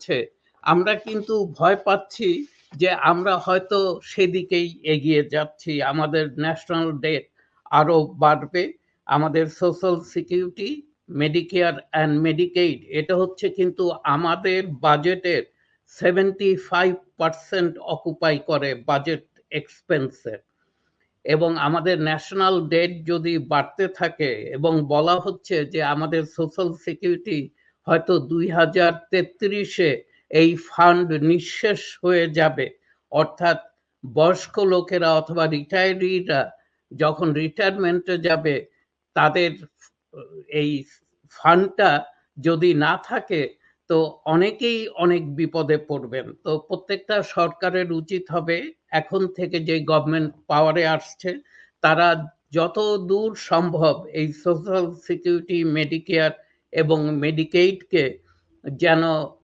হচ্ছে, আমরা কিন্তু ভয় পাচ্ছি যে আমরা হয়তো সেদিকেই এগিয়ে যাচ্ছি, আমাদের ন্যাশনাল ডেট আরও বাড়বে, আমাদের social security Medicare and Medicaid এটা হচ্ছে কিন্তু আমাদের বাজেটের সেভেন্টি ফাইভ পার্সেন্ট অকুপাই করে বাজেট এক্সপেন্সে এবং আমাদের ন্যাশনাল ডেট যদি বাড়তে থাকে, এবং বলা হচ্ছে যে আমাদের সোশ্যাল সিকিউরিটি হয়তো দুই হাজার তেত্রিশে এই ফান্ড নিঃশেষ হয়ে যাবে। অর্থাৎ বয়স্ক লোকেরা অথবা রিটায়ারিরা যখন রিটায়ারমেন্টে যাবে, তাদের এই ফান্ডটা যদি না থাকে, তো অনেকেই অনেক বিপদে পড়বেন। তো প্রত্যেকটা সরকারের উচিত হবে এখন থেকে যে গভর্নমেন্ট পাওয়ারে আসছে, তারা যত দূর সম্ভব এই সোশ্যাল সিকিউরিটি মেডিকেয়ার এবং মেডিকেইডকে যেন